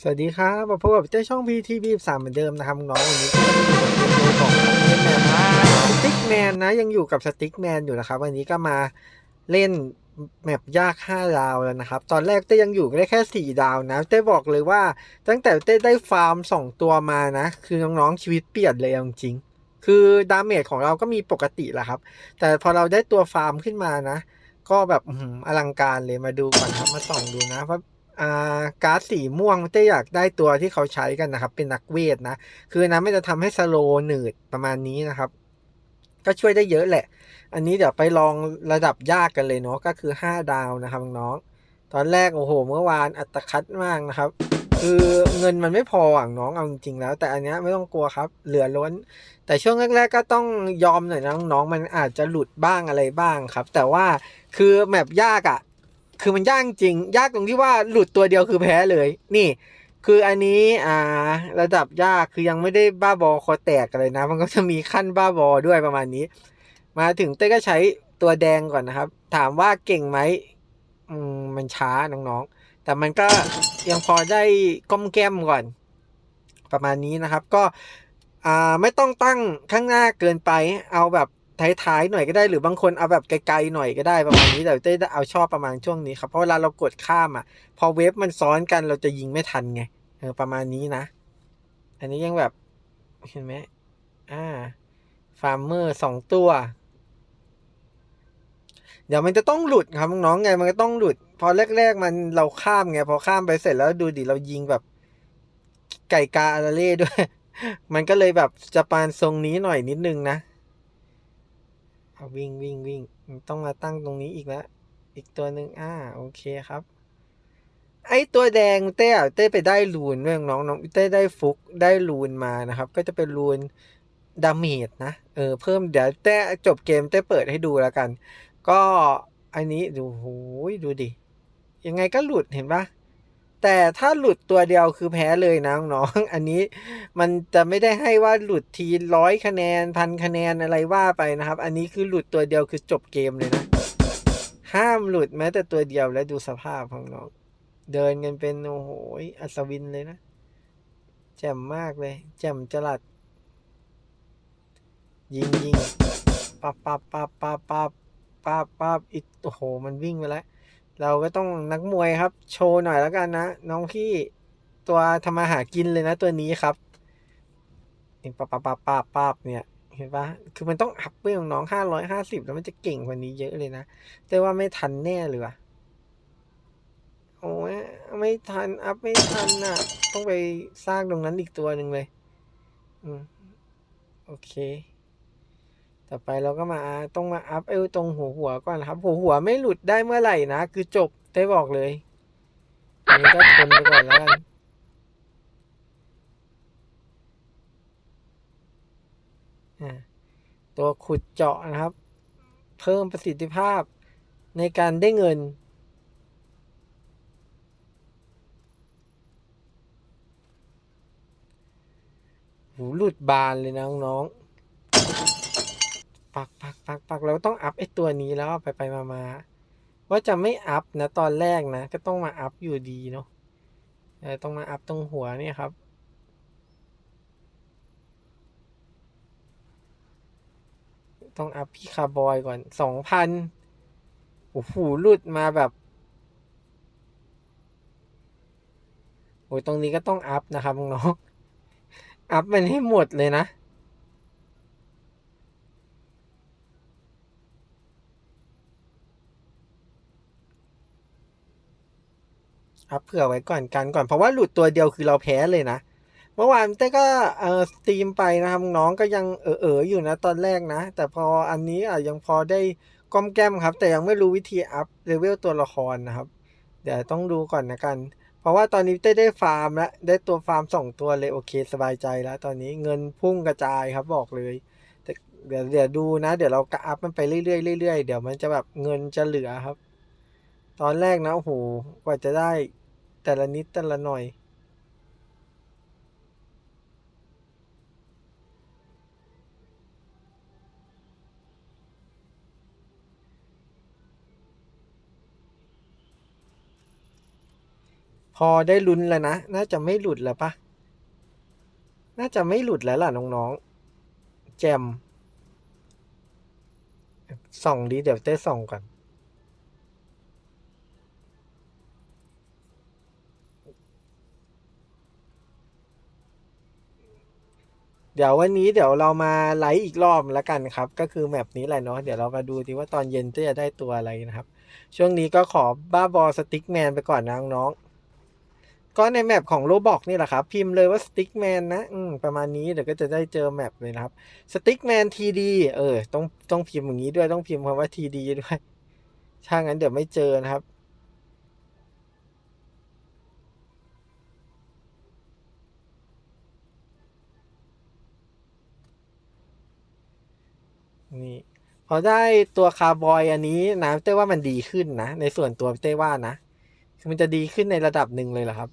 สวัสดีครับมาพบกับเจ้าช่อง PTV สามเหมือนเดิมนะครับน้องวันนี้ก็จะมีบทเรียนรู้ของเล่นแมนสติ๊กแมนนะยังอยู่กับสติ๊กแมนอยู่นะครับ วันนี้ก็มาเล่นแมปยาก5ดาวแล้วนะครับ ตอนแรกเต้ยังอยู่ได้แค่ 4 ดาวนะเต้บอกเลยว่า ตั้งแต่เต้ได้ฟาร์ม 2 ตัวมานะ คือน้องๆชีวิตเปลี่ยนเลยจริงๆคือดาเมจของเราก็มีปกติแหละครับ แต่พอเราได้ตัวฟาร์มขึ้นมานะ ก็แบบอื้อหืออลังการเลยมาดูก่อนครับมาส่องดูนะว่า อ่าการ์ดสีม่วงเต้อยากได้ตัวที่เขาใช้กันนะครับ เป็นนักเวทนะ คือนะไม่จะทำให้สโลหนืดประมาณนี้นะครับ ก็ช่วยได้เยอะแหละ อันนี้เดี๋ยวไปลองระดับยากกันเลยเนาะก็คือ 5 ดาวนะครับน้องตอนแรกโอ้โห เมื่อวานอัตคัดมากนะครับ คือเงินมันไม่พออะน้องเอาจริงๆแล้ว แต่อันนี้ไม่ต้องกลัวครับ เหลือล้น แต่ช่วงแรก ๆ ก็ต้องยอมหน่อยนะน้องๆมันอาจจะหลุดบ้างอะไรบ้างครับ แต่ว่าคือแมปยากอะ คือมันยากจริง ยากตรงที่ว่าหลุดตัวเดียวคือแพ้เลย นี่ คืออันนี้อ่า ระดับยากคือยังไม่ได้บ้าบอคอแตกอะไรนะ มันก็จะมีขั้นบ้าบอด้วยประมาณนี้ มาถึงเต้ก็ใช้ตัวแดงก่อนนะครับ ถามว่าเก่งไหมอืมมันช้าน้องๆ แต่มันก็ยังพอได้ก้มแก้มก่อน ประมาณนี้นะครับ ก็อ่าไม่ต้องตั้งข้างหน้าเกินไป เอาแบบ ท้ายๆหน่อยก็ได้หรือบางคนเอาแบบไกลๆหน่อยก็ได้ประมาณนี้แต่เต้เอาชอบประมาณช่วงนี้ครับเพราะเวลาเรากดข้ามอะ พอเวฟมันซ้อนกันเราจะยิงไม่ทันไงเออประมาณนี้นะ อันนี้ยังแบบเห็นไหมอ่าฟาร์มเมอร์สองตัว เดี๋ยวมันจะต้องหลุดครับน้องไงมันก็ต้องหลุด พอแรก ๆ มันเราข้ามไงพอข้ามไปเสร็จแล้วดูดิเรายิงแบบ ไก่กาอาราเล่ด้วย มันก็เลยแบบจะปานทรงนี้หน่อยนิดนึงนะ วิ่งวิ่งวิ่งต้องมาตั้งตรงนี้อีกแล้วอีกตัวหนึ่งอ่าโอเคครับ ไอตัวแดงเต้เต้ไปได้รูนเรื่องน้องน้องเต้ได้ฟุกได้รูนมานะครับ ก็จะเป็นรูนดาเมจนะเออเพิ่มเดี๋ยวเต้จบเกมเต้เปิดให้ดูแล้วกัน ก็อันนี้ดูโหยดูดิยังไงก็หลุดเห็นปะ แต่ถ้าหลุดตัวเดียวคือแพ้เลยนะน้องๆอันนี้มันจะไม่ได้ให้ว่าหลุดทีร้อยคะแนนพันคะแนนอะไรว่าไปนะครับ อันนี้คือหลุดตัวเดียวคือจบเกมเลยนะ ห้ามหลุดแม้แต่ตัวเดียวแล้วดูสภาพของน้อง เดินกันเป็นโอ้โหอัศวินเลยนะ แจ่มมากเลย แจ่มจลัด ยิงยิงปับปับปับปับปับปับปับอีกโอ้โห มันวิ่งไปแล้ว เราก็ต้องนักมวยครับ โชว์หน่อยแล้วกันนะ น้องพี่ตัวทำมาหากินเลยนะตัวนี้ครับนี่ปับปับปับปับปับเนี่ย เห็นปะคือมันต้องอัพเรื่องน้องห้าร้อยห้าสิบแล้วมันจะเก่งกว่านี้เยอะเลยนะ แต่ว่าไม่ทันแน่เลยวะโอ้ยไม่ทันอัพไม่ทันน่ะ ต้องไปสร้างตรงนั้นอีกตัวหนึ่งเลย อืม โอเค ต่อไปเราก็มาต้องมาอัพเอวตรงหัวหัวก่อนครับ หัวหัวไม่หลุดได้เมื่อไหร่นะ คือจบได้บอกเลยอันนี้ก็ทนไปก่อนแล้วกันตัวขุดเจาะนะครับ เพิ่มประสิทธิภาพในการได้เงิน หูหลุดบานเลยนะน้องๆ ปักปักปักปักเราต้องอัพไอ้ตัวนี้แล้วไปไปมามาว่าจะไม่อัพนะตอนแรกนะ ก็ต้องมาอัพอยู่ดีเนาะต้องมาอัพตรงหัวเนี่ยครับต้องอัพพี่คาร์บอยก่อนสองพันโอ้โหหลุดมาแบบ โอ้ยตรงนี้ก็ต้องอัพนะครับน้อง อัพมันให้หมดเลยนะ อัพเผื่อไว้ก่อนกันก่อนเพราะว่าหลุดตัวเดียวคือเราแพ้เลยนะเมื่อวานเต้ก็เออสตรีมไปนะครับน้องก็ยังเออเอออยู่นะตอนแรกนะ แต่พออันนี้อะยังพอได้ก้มแก้มครับ แต่ยังไม่รู้วิธีอัพเลเวลตัวละครนะครับ เดี๋ยวต้องดูก่อนนะกัน เพราะว่าตอนนี้เต้ได้ฟาร์มแล้วได้ตัวฟาร์มสองตัวเลยโอเคสบายใจแล้ว ตอนนี้เงินพุ่งกระจายครับบอกเลยแต่เดี๋ยวเดี๋ยวดูนะ เดี๋ยวเรากะอัพมันไปเรื่อยๆเรื่อยๆเดี๋ยวมันจะแบบเงินจะเหลือครับ ตอนแรกนะโอ้โหกว่าจะได้ แต่ละนิดแต่ละหน่อย พอได้ลุ้นแล้วนะ น่าจะไม่หลุดแล้วปะน่าจะไม่หลุดแล้วล่ะน้องๆแจมส่องดีเดี๋ยวเต้ส่องก่อน เดี๋ยววันนี้เดี๋ยวเรามาไลฟ์อีกรอบแล้วกันครับ ก็คือแมปนี้แหละเนาะเดี๋ยวเรามาดูดีว่าตอนเย็นจะได้ตัวอะไรนะครับ ช่วงนี้ก็ขอบ้าบอสติ๊กแมนไปก่อนนะน้องๆก็ในแมปของโรบอกนี่แหละครับ พิมพ์เลยว่าสติ๊กแมนนะอืมประมาณนี้เดี๋ยวก็จะได้เจอแมปเลยนะครับสติ๊กแมนทีดีเออ ต้องต้องพิมพ์อย่างนี้ด้วยต้องพิมพ์คำว่าทีดีด้วยถ้างั้นเดี๋ยวไม่เจอนะครับ นี่พอได้ตัวคาร์บอยอันนี้นะเต้ว่ามันดีขึ้นนะ ในส่วนตัวเต้ว่านะคือมันจะดีขึ้นในระดับหนึ่งเลยเหรอครับ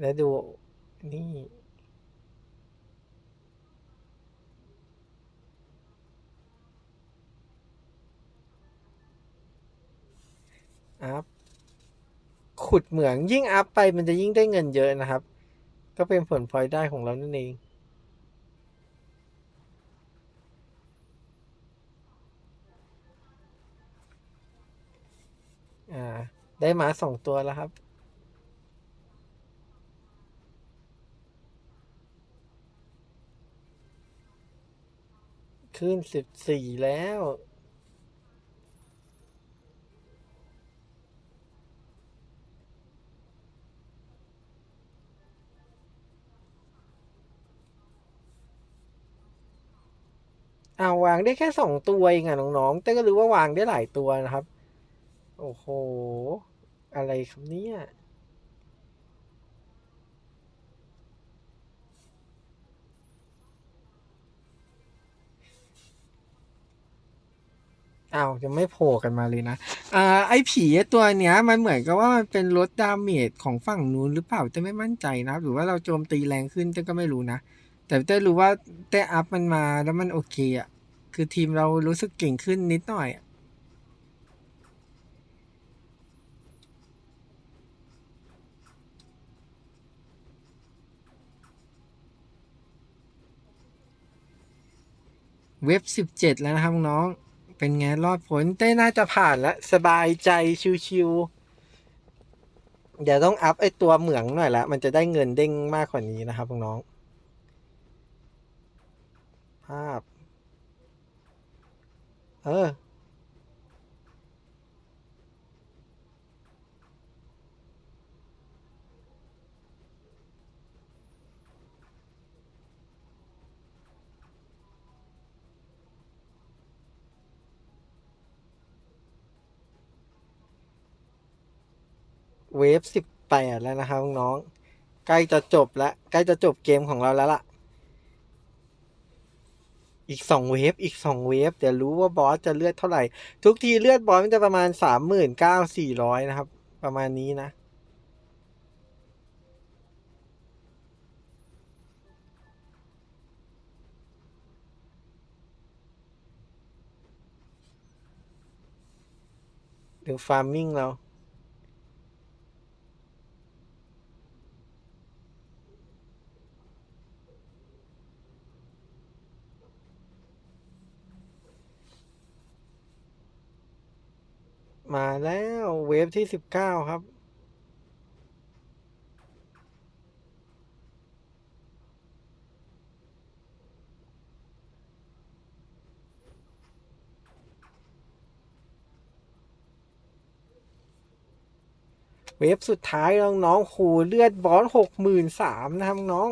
แล้วดูนี่อัพขุดเหมืองยิ่งอัพไปมันจะยิ่งได้เงินเยอะนะครับ ก็เป็นผลพลอยได้ของเรานั่นเอง ได้หมาสองตัวแล้วครับ ขึ้นสิบสี่แล้ว เอาววางได้แค่สองตัวเองอะน้องๆ แต่ก็รู้ว่าวางได้หลายตัวนะครับ โอ้โห อะไรครับเนี่ย อ้าวยังไม่โผล่กันมาเลยนะ อ่า ไอ้ผีตัวเนี้ย มันเหมือนกับว่ามันเป็นลดดาเมจของฝั่งนู้นหรือเปล่าแต่ไม่มั่นใจนะ หรือว่าเราโจมตีแรงขึ้นแต่ก็ไม่รู้นะ แต่เต้รู้ว่าเต้อัพมันมาแล้วมันโอเคอะ คือทีมเรารู้สึกเก่งขึ้นนิดหน่อยอะ เว็บสิบเจ็ดแล้วนะครับน้องเป็นไงรอดผลเต้น่าจะผ่านแล้วสบายใจชิวๆเดี๋ยวต้องอัพไอตัวเหมืองหน่อยละมันจะได้เงินเด้งมากกว่านี้นะครับน้องภาพ เออ เวฟสิบแปดแล้วนะครับน้องๆใกล้จะจบแล้วใกล้จะจบเกมของเราแล้วล่ะ อีกสองเวฟอีกสองเวฟเดี๋ยวรู้ว่าบอสจะเลือดเท่าไหร่ ทุกทีเลือดบอสมันจะประมาณสามหมื่นเก้าสี่ร้อยนะครับ ประมาณนี้นะดูฟาร์มมิ่งเรา แล้วที่สิบเก้าครับ เวฟสุดท้ายน้องๆคูเลือดบอสหกหมื่นสามนะครับน้อง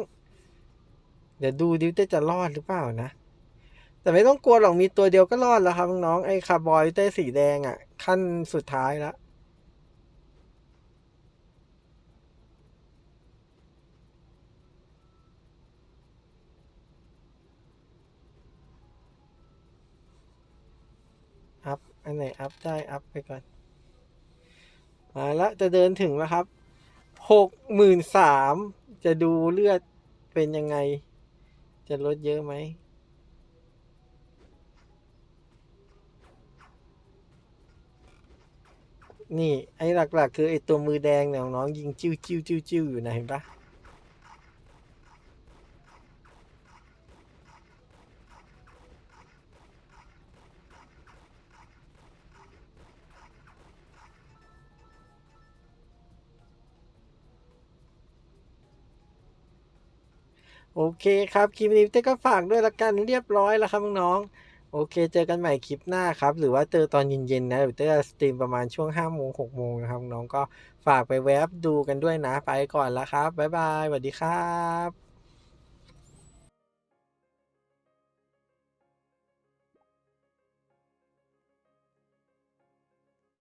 เดี๋ยวดูดิวเตจะรอดหรือเปล่านะแต่ไม่ต้องกลัวหรอกมีตัวเดียวก็รอดแล้วครับน้องไอ้คาร์บอยเต้สีแดงอะ่ะ ขั้นสุดท้ายแล้ว อันไหนอัพได้อัพไปก่อน มาแล้วจะเดินถึงแล้วครับ หกหมื่นสามจะดูเลือดเป็นยังไง จะลดเยอะไหมนนี่ไอ้หลักๆ คือไอ้ตัวมือแดงเนี่ยน้องยิงจิ้วจิ้วจิ้วจิ้วอยู่นะเห็นปะ โอเคครับคลิปนี้เต้ก็ฝากด้วยละกันเรียบร้อยแล้วครับน้องๆโอเค เจอกันใหม่คลิปหน้าครับ หรือว่าเจอตอนเย็นๆนะเดี๋ยวเต้จะสตรีมประมาณช่วง5โมง6โมงนะครับน้องก็ฝากไปแวบดูกันด้วยนะไปก่อนแล้วครับบ๊ายบายสวัสดีครับ